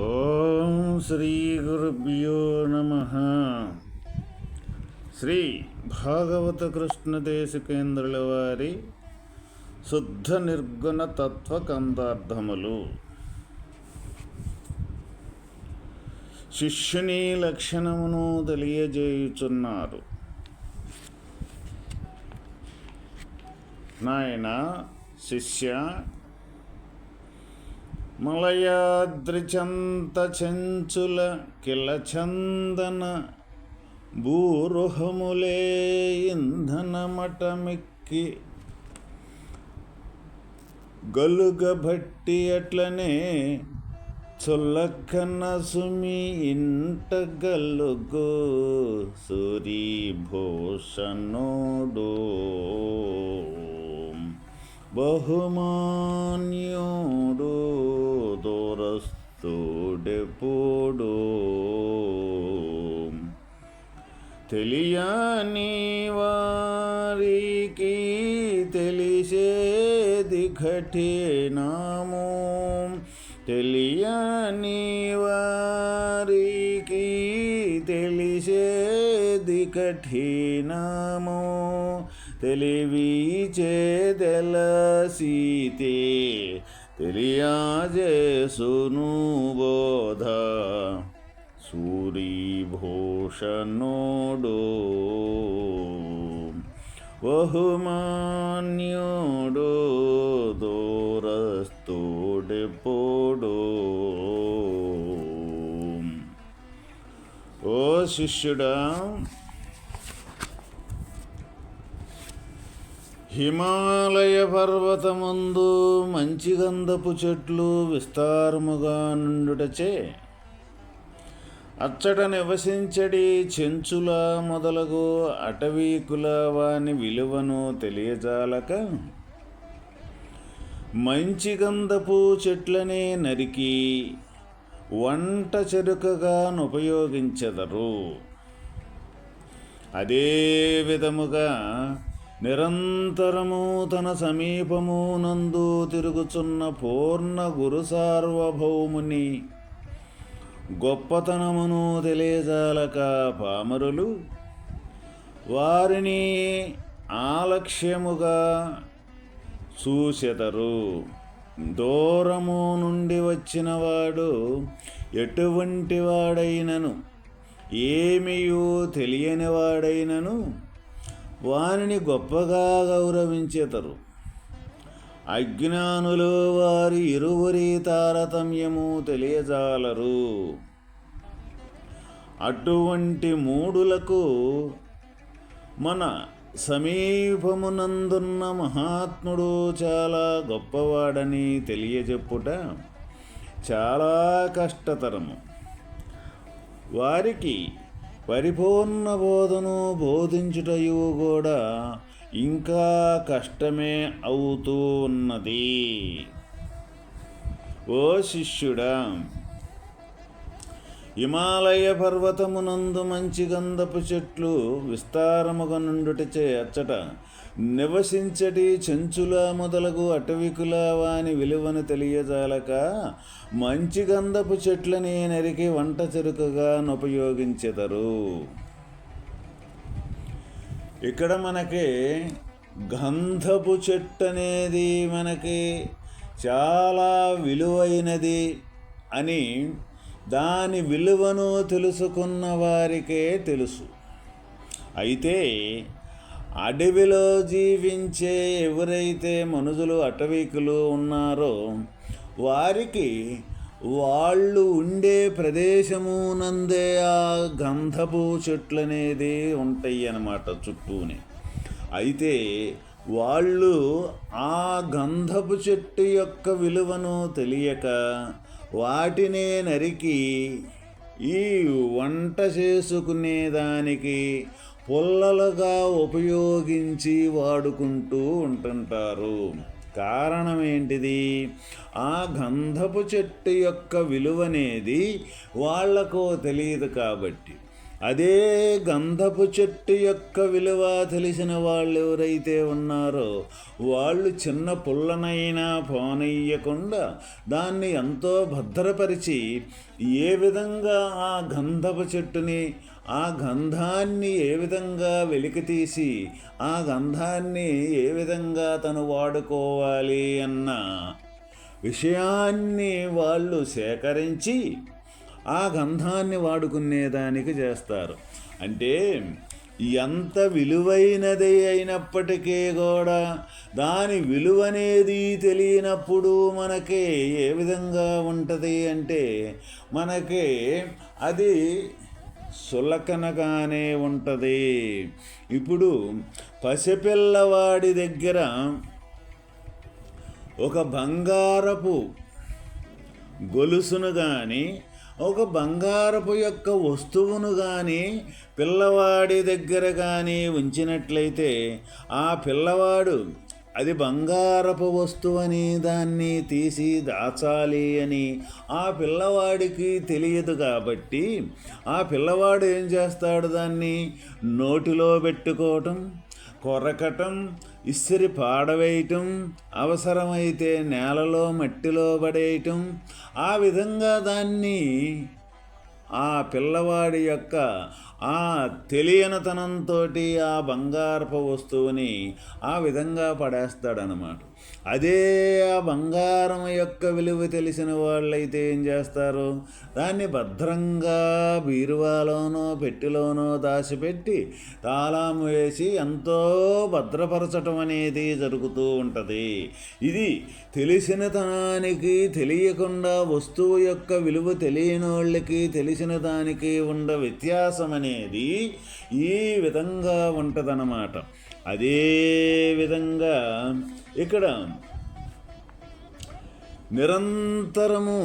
ఓం శ్రీ గురుభ్యో నమ. శ్రీ భాగవత కృష్ణ దేశికేంద్రుల వారి శుద్ధ నిర్గుణ తత్వ కందార్థములు. శిష్యుని లక్షణమును తెలియజేయుచున్నారు. నాయన శిష్య మలయాద్రిచంత చెంచుల కిలచందన భూరుహములే ఇంధనమటమిక్కి గలుగబట్టి అట్లనే చొల్లకన్న సుమి ఇంట గలుగు సూరీభూషణుడు. బహుమాన్యుడు దూరస్తుడెప్పుడు? తెలియని వారికి తెలిసేది కఠినము. తెలియని వారికి తెలిసేది కఠినము. తెలివి చేదెలసీతే తెలియజేసును బోధ. సూరీభూషణుడు బహుమాన్యుడు దూరస్తుడెప్పుడు ఓ శిష్యుడా హిమాలయ పర్వతమందు మంచి గంధపు చెట్లు విస్తారముగా నుండుటచే అచ్చట నివసించడి చెంచుల మొదలగు అటవీకుల వాని విలువను తెలియజాలక మంచి గంధపు చెట్లనే నరికి వంట చెరుకగా ఉపయోగించెదరు అదే విధముగా నిరంతరము తన సమీపము నందు తిరుగుచున్న పూర్ణ గురు సార్వభౌముని గొప్పతనమును తెలియజాలక పామరులు వారిని ఆలక్ష్యముగా చూసెదరు దూరము నుండి వచ్చినవాడు ఎటువంటి వాడైనను? ఏమియూ తెలియని వాడైనను? వారిని గొప్పగా గౌరవించేతరు. అజ్ఞానులు వారి ఇరువురి తారతమ్యము తెలియజాలరు. అటువంటి మూడులకు మన సమీపమునందున్న మహాత్ముడు చాలా గొప్పవాడని తెలియజెప్పుట చాలా కష్టతరము. వారికి పరిపూర్ణ బోధను బోధించుటయు కూడా ఇంకా కష్టమే అవుతూ ఉన్నది. ఓ శిష్యుడా హిమాలయ పర్వతమునందు మంచి గంధపు చెట్లు విస్తారముగా నుండుటచే అచ్చట. నివసించటి చెంచుల మొదలగు అటవికుల వాని విలువను తెలియజాలక మంచి గంధపు చెట్లని నరికి వంట చెరుకుగా ఉపయోగించెదరు. ఇక్కడ మనకి గంధపు చెట్టు అనేది మనకి చాలా విలువైనది అని దాని విలువను తెలుసుకున్న వారికే తెలుసు. అయితే అడవిలో జీవించే ఎవరైతే మనుషులు అటవీకులు ఉన్నారో వారికి వాళ్ళు ఉండే ప్రదేశము నందే ఆ గంధపు చెట్లు అనేది ఉంటాయి అన్నమాట చుట్టూనే. అయితే వాళ్ళు ఆ గంధపు చెట్టు యొక్క విలువను తెలియక వాటినే నరికి ఈ వంట చేసుకునేదానికి పుల్లలుగా ఉపయోగించి వాడుకుంటూ ఉంటుంటారు. కారణం ఏంటిది ఆ గంధపు చెట్టు యొక్క విలువనేది వాళ్ళకు తెలియదు కాబట్టి. అదే గంధపు చెట్టు యొక్క విలువ తెలిసిన వాళ్ళు ఎవరైతే ఉన్నారో వాళ్ళు చిన్న పుల్లనైనా పోనీయకుండా దాన్ని ఎంతో భద్రపరిచి ఏ విధంగా ఆ గంధపు చెట్టుని ఆ గంధాన్ని ఏ విధంగా వెలికితీసి ఆ గంధాన్ని ఏ విధంగా తను వాడుకోవాలి అన్న విషయాన్ని వాళ్ళు సేకరించి ఆ గంధాన్ని వాడుకునేదానికి చేస్తారు. అంటే ఎంత విలువైనది అయినప్పటికీ కూడా దాని విలువనేది తెలియనప్పుడు మనకి ఏ విధంగా ఉంటుంది అంటే మనకి అది సులకనగానే ఉంటుంది. ఇప్పుడు పసిపిల్లవాడి దగ్గర ఒక బంగారపు గొలుసును కానీ ఒక బంగారపు యొక్క వస్తువును కానీ పిల్లవాడి దగ్గర కానీ ఉంచినట్లయితే ఆ పిల్లవాడు అది బంగారపు వస్తువని దాన్ని తీసి దాచాలి అని ఆ పిల్లవాడికి తెలియదు కాబట్టి ఆ పిల్లవాడు ఏం చేస్తాడు దాన్ని నోటిలో పెట్టుకోవటం? కొరకటం ఇసిరి పాడవేయటం అవసరమైతే నేలలో మట్టిలో పడేయటం ఆ విధంగా దాన్ని ఆ పిల్లవాడి యొక్క ఆ తెలియనితనంతో ఆ బంగారపు వస్తువుని ఆ విధంగా పడేస్తాడనమాట అదే ఆ బంగారం యొక్క విలువ తెలిసిన వాళ్ళైతే ఏం చేస్తారు? దాన్ని భద్రంగా బీరువాలోనో పెట్టిలోనో దాచిపెట్టి తాళం వేసి ఎంతో భద్రపరచటం అనేది జరుగుతూ ఉంటుంది. ఇది తెలిసిన తనానికి తెలియకుండా వస్తువు యొక్క విలువ తెలియని వాళ్ళకి తెలిసిన దానికి ఉండ వ్యత్యాసం అనేది ఈ విధంగా ఉంటుందన్నమాట. అదే విధంగా ఇక్కడ నిరంతరము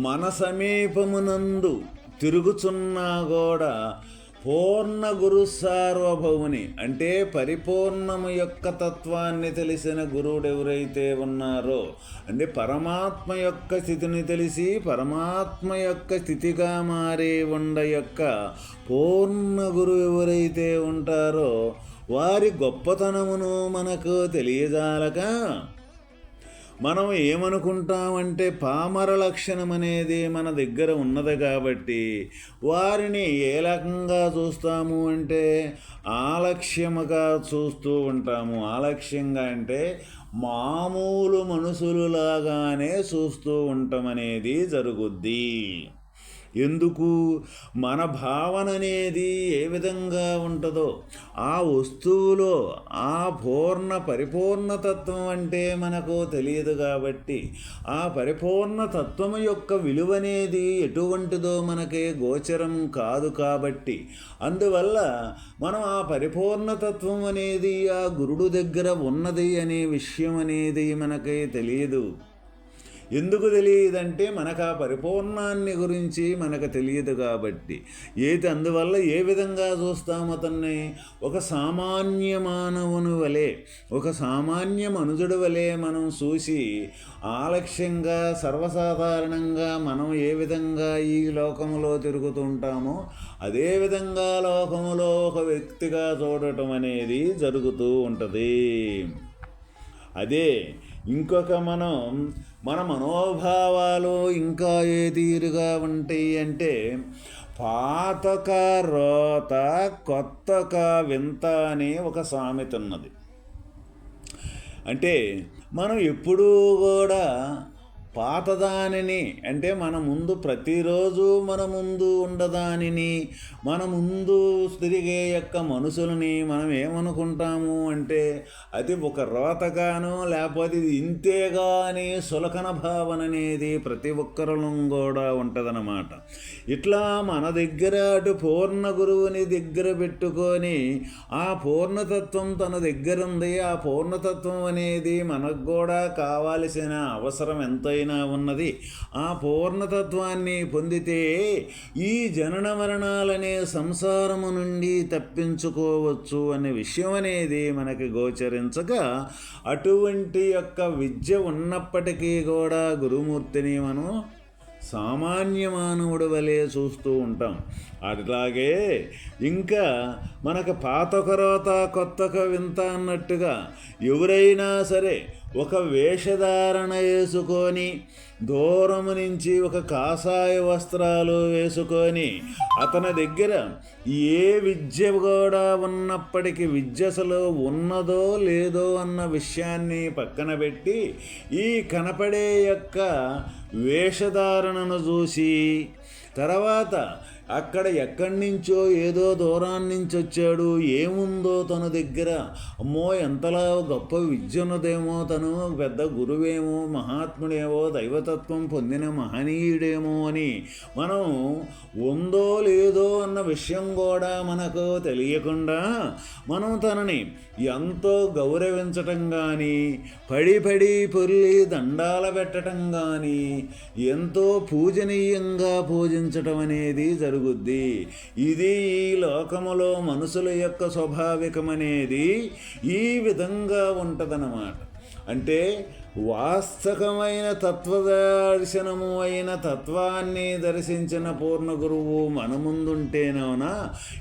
మన సమీపమునందు తిరుగుచున్నా కూడా పూర్ణ గురు సార్వభౌముని అంటే పరిపూర్ణము యొక్క తత్వాన్ని తెలిసిన గురువుడు ఎవరైతే ఉన్నారో అంటే పరమాత్మ యొక్క స్థితిని తెలిసి పరమాత్మ యొక్క స్థితిగా మారే ఉండ యొక్క పూర్ణ గురువు ఎవరైతే ఉంటారో వారి గొప్పతనమును మనకు తెలియజాలక మనం ఏమనుకుంటామంటే పామర లక్షణం అనేది మన దగ్గర ఉన్నది కాబట్టి వారిని ఏ రకంగా చూస్తాము అంటే ఆలక్ష్యముగా చూస్తూ ఉంటాము. ఆలక్ష్యంగా అంటే మామూలు మనుషులులాగానే చూస్తూ ఉంటామనేది జరుగుద్ది. ఎందుకు? మన భావన అనేది ఏ విధంగా ఉంటుందో ఆ వస్తువులో ఆ పూర్ణ పరిపూర్ణతత్వం అంటే మనకు తెలియదు కాబట్టి ఆ పరిపూర్ణతత్వం యొక్క విలువనేది ఎటువంటిదో మనకి గోచరం కాదు కాబట్టి అందువల్ల మనం ఆ పరిపూర్ణతత్వం అనేది ఆ గురుడు దగ్గర ఉన్నది అనే విషయం అనేది మనకి తెలియదు. ఎందుకు తెలియదంటే మనకు ఆ పరిపూర్ణాన్ని గురించి మనకు తెలియదు కాబట్టి. ఏది అందువల్ల ఏ విధంగా చూస్తాము అతన్ని? ఒక సామాన్య మానవుని వలె ఒక సామాన్య మనుజుడు వలె మనం చూసి ఆలక్ష్యంగా సర్వసాధారణంగా మనం ఏ విధంగా ఈ లోకంలో తిరుగుతుంటామో అదేవిధంగా లోకములో ఒక వ్యక్తిగా చూడటం అనేది జరుగుతూ ఉంటుంది. అదే ఇంకొక మనం మన మనోభావాలు ఇంకా ఏ తీరుగా ఉంటాయి అంటే పాతక రోత కొత్తక వింత అనే ఒక సామెత ఉన్నది. అంటే మనం ఎప్పుడూ కూడా పాతదానిని అంటే మన ముందు ప్రతిరోజు మన ముందు ఉండదానిని మన ముందు తిరిగే యొక్క మనుషులని మనం ఏమనుకుంటాము అంటే అది ఒక రోతగానో లేకపోతే ఇది ఇంతేగా సులకన భావన అనేది ప్రతి ఒక్కరిలో కూడా ఉంటుందన్నమాట. ఇట్లా మన దగ్గర అటు పూర్ణ గురువుని దగ్గర పెట్టుకొని ఆ పూర్ణతత్వం తన దగ్గర ఉంది ఆ పూర్ణతత్వం అనేది మనకు కూడా కావాల్సిన అవసరం ఎంత ఏదైనా ఉన్నది. ఆ పూర్ణతత్వాన్ని పొందితే ఈ జనన మరణాలనే సంసారము నుండి తప్పించుకోవచ్చు అనే విషయం అనేది మనకి గోచరించగా అటువంటి యొక్క విద్య ఉన్నప్పటికీ కూడా గురుమూర్తిని మనం సామాన్య మానవుడు వలె చూస్తూ ఉంటాం. అట్లాగే ఇంకా మనకు పాతొకరోత కొత్తక వింత అన్నట్టుగా ఎవరైనా సరే ఒక వేషధారణ వేసుకొని దూరము నుంచి ఒక కాషాయ వస్త్రాలు వేసుకొని అతని దగ్గర ఏ విద్య కూడా ఉన్నప్పటికీ విద్య అసలు ఉన్నదో లేదో అన్న విషయాన్ని పక్కన పెట్టి ఈ కనపడే యొక్క వేషధారణను చూసి తర్వాత అక్కడ ఎక్కడి నుంచో ఏదో దూరాన్ని నుంచి వచ్చాడు. ఏముందో తన దగ్గర? అమ్మో ఎంతలా గొప్ప విద్య ఉన్నదేమో తను పెద్ద గురువేమో మహాత్ముడేమో దైవతత్వం పొందిన మహనీయుడేమో అని. మనం ఉందో లేదో అన్న విషయం కూడా మనకు తెలియకుండా మనం తనని ఎంతో గౌరవించటం కానీ పడి పడి పొర్లి దండాల పెట్టడం కానీ ఎంతో పూజనీయంగా పూజించటం అనేది జరుగుద్ది. ఇది ఈ లోకములో మనుషుల యొక్క స్వాభావికమనేది ఈ విధంగా ఉంటదన్నమాట. అంటే వాస్తవమైన తత్వదర్శనము అయిన తత్వాన్ని దర్శించిన పూర్ణ గురువు మన ముందుంటేనోనా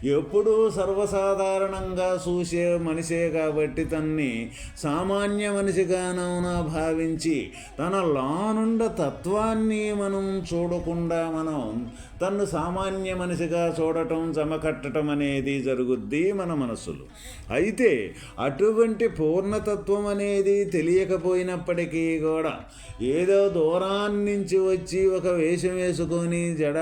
ఎప్పుడూ సర్వసాధారణంగా చూసే మనిషే కాబట్టి తన్ని సామాన్య మనిషిగానవునా భావించి తన లానుండ తత్వాన్ని మనం చూడకుండా మనం తన్ను సామాన్య మనిషిగా చూడటం జమకట్టడం అనేది జరుగుద్ది మన మనసులు అయితే అటువంటి పూర్ణతత్వం అనేది తెలియకపోయినప్పటికీ కూడా ఏదో దూరాన్నించి వచ్చి ఒక వేషం వేసుకొని జడ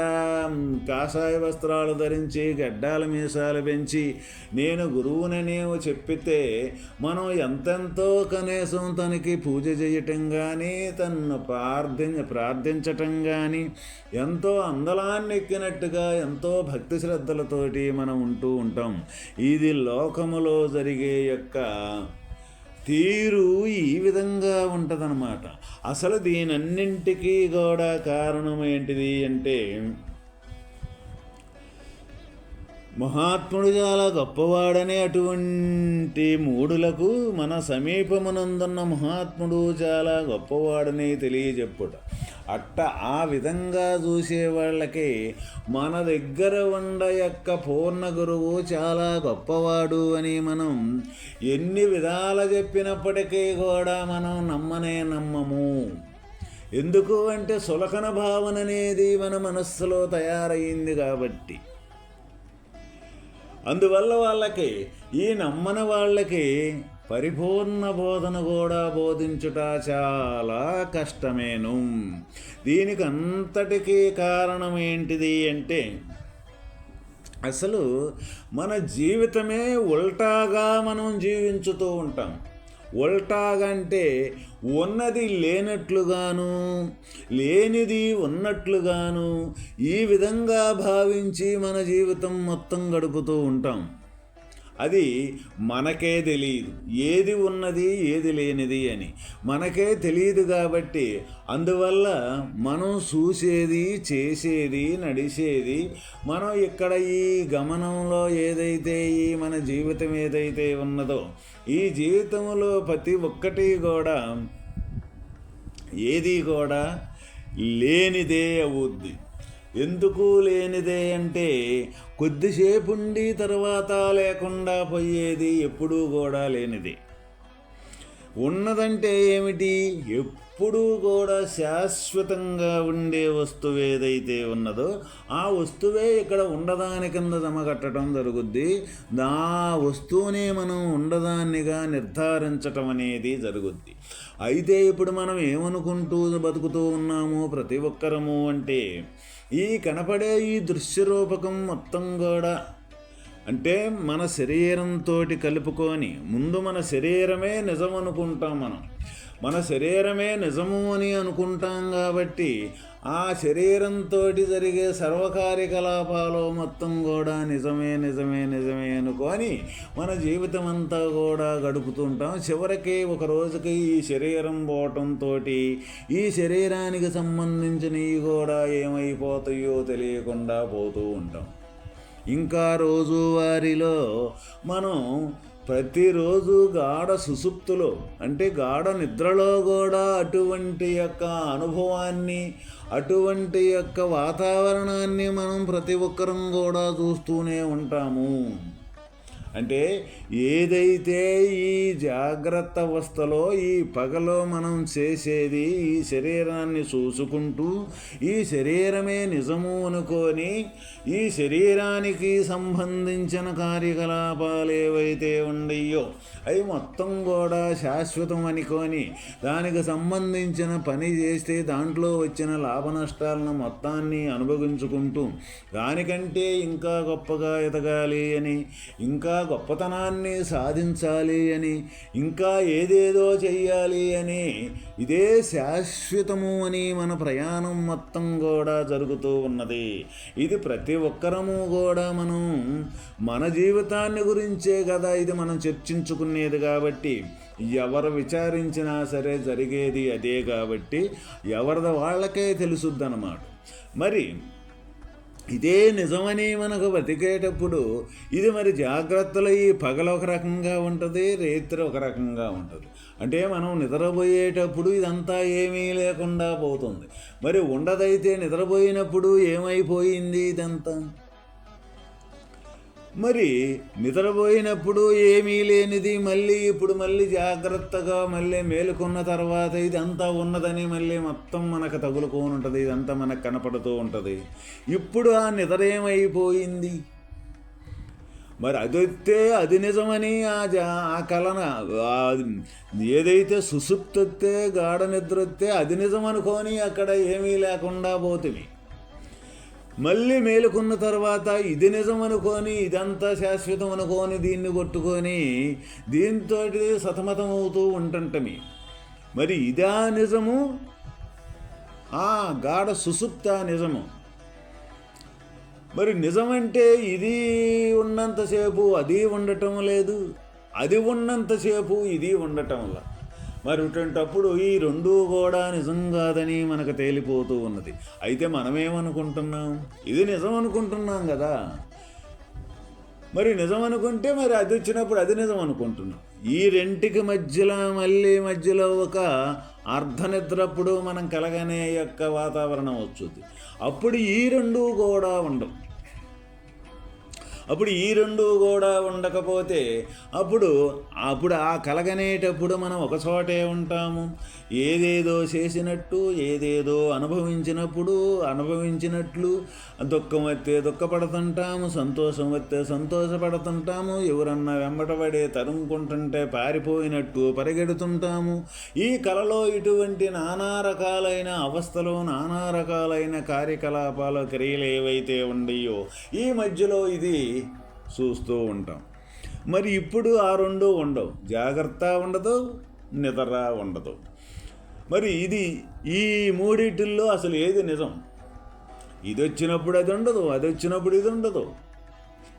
కాషాయ వస్త్రాలు ధరించి గడ్డాల మీసాలు పెంచి నేను గురువుననేమో చెప్పితే మనం ఎంతెంతో కనీసం తనకి పూజ చేయటం కానీ తను ప్రార్థి ప్రార్థించటం కానీ ఎంతో అందలాన్ని ఎక్కినట్టుగా ఎంతో భక్తి శ్రద్ధలతోటి మనం ఉంటూ ఉంటాం. ఇది లోకములో జరిగే యొక్క తీరు ఈ విధంగా ఉంటుందన్నమాట. అసలు దీనన్నింటికీ కూడా కారణం ఏంటిది అంటే మహాత్ముడు చాలా గొప్పవాడనే అటువంటి మూడులకు మన సమీపమునందున్న మహాత్ముడు చాలా గొప్పవాడని తెలియజెప్పుట. అట్ట ఆ విధంగా చూసే వాళ్ళకి మన దగ్గర ఉండ యొక్క పూర్ణ గురువు చాలా గొప్పవాడు అని మనం ఎన్ని విధాలు చెప్పినప్పటికీ కూడా మనం నమ్మనే నమ్మము. ఎందుకు అంటే సులకన భావన అనేది మన మనస్సులో తయారయ్యింది కాబట్టి. అందువల్ల వాళ్ళకి ఈ నమ్మని వాళ్ళకి పరిపూర్ణ బోధన కూడా బోధించుట చాలా కష్టమేను. దీనికి అంతటికీ కారణం ఏంటిది అంటే అసలు మన జీవితమే ఉల్టాగా మనం జీవించుతూ ఉంటాం. ఉల్టాగంటే ఉన్నది లేనట్లుగాను లేనిది ఉన్నట్లుగాను ఈ విధంగా భావించి మన జీవితం మొత్తం గడుపుతూ ఉంటాం. అది మనకే తెలియదు. ఏది ఉన్నది ఏది లేనిది అని. మనకే తెలియదు కాబట్టి అందువల్ల మనం చూసేది చేసేది నడిచేది మనం ఇక్కడ ఈ గమనంలో ఏదైతే ఈ మన జీవితం ఏదైతే ఉన్నదో ఈ జీవితంలో ప్రతి ఒక్కటి కూడా ఏది కూడా లేనిదే అవుద్ది. ఎందుకు లేనిదే అంటే కొద్దిసేపు ఉండి తర్వాత లేకుండా పోయేది ఎప్పుడూ కూడా లేనిది. ఉన్నదంటే ఏమిటి? ఎప్పుడూ కూడా శాశ్వతంగా ఉండే వస్తువు ఏదైతే ఉన్నదో ఆ వస్తువే ఇక్కడ ఉండదాని కింద జమగట్టడం జరుగుద్ది. ఆ వస్తువునే మనం ఉండదాన్నిగా నిర్ధారించటం అనేది జరుగుద్ది. అయితే ఇప్పుడు మనం ఏమనుకుంటూ బతుకుతూ ఉన్నాము ప్రతి ఒక్కరము అంటే ఈ కనపడే ఈ దృశ్యరూపకం మొత్తం కూడా అంటే మన శరీరంతో కలుపుకొని ముందు మన శరీరమే నిజం అనుకుంటాం మనం. మన శరీరమే నిజము అని అనుకుంటాం కాబట్టి ఆ శరీరంతో జరిగే సర్వకార్యకలాపాలు మొత్తం కూడా నిజమే నిజమే నిజమే అనుకొని మన జీవితం అంతా కూడా గడుపుతుంటాం. చివరికి ఒక రోజుకి ఈ శరీరం పోవటంతో ఈ శరీరానికి సంబంధించినవి కూడా ఏమైపోతాయో తెలియకుండా పోతూ ఉంటాం. ఇంకా రోజువారీలో మనం ప్రతిరోజు గాఢ సుసుప్తులో అంటే గాఢ నిద్రలో కూడా అటువంటి యొక్క అనుభవాన్ని అటువంటి యొక్క వాతావరణాన్ని మనం ప్రతి ఒక్కరం కూడా చూస్తూనే ఉంటాము. అంటే ఏదైతే ఈ జాగ్రత్త అవస్థలో ఈ పగలో మనం చేసేది ఈ శరీరాన్ని చూసుకుంటూ ఈ శరీరమే నిజము అనుకొని ఈ శరీరానికి సంబంధించిన కార్యకలాపాలు ఏవైతే ఉండయో అవి మొత్తం కూడా శాశ్వతం అనుకొని దానికి సంబంధించిన పని చేస్తే దాంట్లో వచ్చిన లాభ నష్టాలను మొత్తాన్ని అనుభవించుకుంటూ దానికంటే ఇంకా గొప్పగా ఎదగాలి అని ఇంకా గొప్పతనాన్ని సాధించాలి అని ఇంకా ఏదేదో చెయ్యాలి అని ఇదే శాశ్వతము అని మన ప్రయాణం మొత్తం కూడా జరుగుతూ ఉన్నది. ఇది ప్రతి ఒక్కరము కూడా మనం మన జీవితాన్ని గురించే కదా ఇది మనం చర్చించుకునేది కాబట్టి ఎవరు విచారించినా సరే జరిగేది అదే కాబట్టి ఎవరిది వాళ్ళకే తెలుసుద్దన్నమాట. మరి ఇదే నిజమని మనకు బతికేటప్పుడు ఇది మరి జాగ్రత్తలు ఈ పగల ఒక రకంగా ఉంటుంది రేత్రి ఒక రకంగా ఉంటుంది. అంటే మనం నిద్రపోయేటప్పుడు ఇదంతా ఏమీ లేకుండా పోతుంది. మరి ఉండదైతే నిద్రపోయినప్పుడు ఏమైపోయింది ఇదంతా? మరి నిద్రపోయినప్పుడు ఏమీ లేనిది మళ్ళీ ఇప్పుడు మళ్ళీ జాగ్రత్తగా మళ్ళీ మేలుకున్న తర్వాత ఇదంతా ఉన్నదని మళ్ళీ మొత్తం మనకు తగులుకొని ఉంటుంది ఇదంతా మనకు కనపడుతూ ఉంటుంది. ఇప్పుడు ఆ నిద్ర ఏమైపోయింది? మరి అదొస్తే అది నిజమని ఆ జా ఆ కలన ఏదైతే సుసుప్తొత్తే గాఢ నిద్ర వస్తే అది నిజం అనుకొని అక్కడ ఏమీ లేకుండా పోతుంది మళ్ళీ మేలుకున్న తర్వాత ఇది నిజం అనుకొని ఇదంతా శాశ్వతం అనుకొని దీన్ని కొట్టుకొని దీంతో సతమతం అవుతూ ఉంటుంటమి. మరి ఇదా నిజము? ఆ గాఢ సుసుప్త నిజము. మరి నిజమంటే ఇది ఉన్నంతసేపు అది ఉండటం లేదు అది ఉన్నంతసేపు ఇది ఉండటంలా మరి ఇటువంటప్పుడు ఈ రెండూ కూడా నిజం కాదని మనకు తేలిపోతూ ఉన్నది. అయితే మనమేమనుకుంటున్నాం? ఇది నిజం అనుకుంటున్నాం కదా. మరి నిజం అనుకుంటే మరి అది వచ్చినప్పుడు అది నిజం అనుకుంటున్నాం ఈ రెంటికి మధ్యలో మళ్ళీ మధ్యలో ఒక అర్ధనిద్రప్పుడు మనం కలగనే యొక్క వాతావరణం వచ్చుద్ది. అప్పుడు ఈ రెండు కూడా ఉండవు. అప్పుడు ఈ రెండు కూడా ఉండకపోతే అప్పుడు అప్పుడు ఆ కలగనేటప్పుడు మనం ఒక చోటే ఉంటాము. ఏదేదో చేసినట్టు ఏదేదో అనుభవించినప్పుడు అనుభవించినట్లు దుఃఖం వస్తే దుఃఖపడుతుంటాము సంతోషం వస్తే సంతోషపడుతుంటాము ఎవరన్నా వెంబటపడే తరుముకుంటుంటే పారిపోయినట్టు పరిగెడుతుంటాము. ఈ కళలో ఇటువంటి నానా రకాలైన అవస్థలు నానా రకాలైన కార్యకలాపాలు క్రియలు ఏవైతే ఉండయో ఈ మధ్యలో ఇది చూస్తూ ఉంటాం. మరి ఇప్పుడు ఆ రెండు ఉండవు. జాగ్రత్త ఉండదు నిద్ర ఉండదు. మరి ఇది ఈ మూడిటిల్లో అసలు ఏది నిజం? ఇది వచ్చినప్పుడు అది ఉండదు అది వచ్చినప్పుడు ఇది ఉండదు.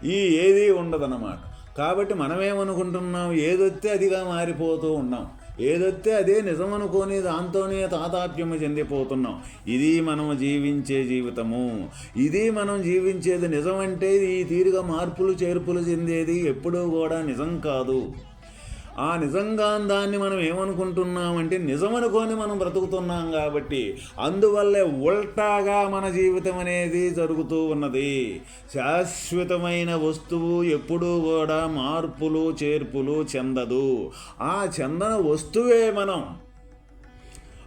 ఈ ఏది ఉండదన్నమాట. కాబట్టి మనమేమనుకుంటున్నాం? ఏదొస్తే అదిగా మారిపోతూ ఉన్నాం. ఏదొస్తే అదే నిజం అనుకొని దాంతోనే తాతాప్యము చెందిపోతున్నాం. ఇది మనం జీవించే జీవితము. ఇది మనం జీవించేది నిజం అంటే ఈ తీరుగా మార్పులు చేర్పులు చెందేది ఎప్పుడూ కూడా నిజం కాదు. ఆ నిజంగా దాన్ని మనం ఏమనుకుంటున్నామంటే నిజమనుకొని మనం బ్రతుకుతున్నాం కాబట్టి అందువల్లే ఉల్టాగా మన జీవితం అనేది జరుగుతూ ఉన్నది. శాశ్వతమైన వస్తువు ఎప్పుడూ కూడా మార్పులు చేర్పులు చెందదు. ఆ చెందన వస్తువే మనం.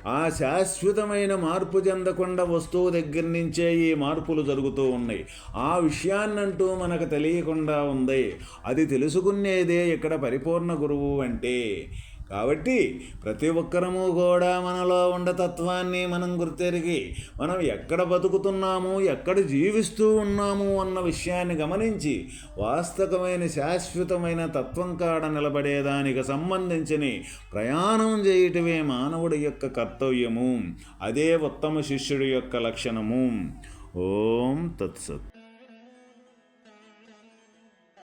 ఆ శాశ్వతమైన మార్పు చెందకుండా వస్తువు దగ్గర నుంచే ఈ మార్పులు జరుగుతూ ఉన్నాయి. ఆ విషయాన్నంటూ మనకు తెలియకుండా ఉంది. అది తెలుసుకునేదే ఇక్కడ పరిపూర్ణ గురువు అంటే. కాబట్టి ప్రతి ఒక్కరము కూడా మనలో ఉండ తత్వాన్ని మనం గుర్తెరిగి మనం ఎక్కడ బతుకుతున్నాము ఎక్కడ జీవిస్తూ ఉన్నాము అన్న విషయాన్ని గమనించి వాస్తవమైన శాశ్వతమైన తత్వం కాడ నిలబడేదానికి సంబంధించిన ప్రయాణం చేయటమే మానవుడి యొక్క కర్తవ్యము. అదే ఉత్తమ శిష్యుడి యొక్క లక్షణము. ఓం తత్సత్.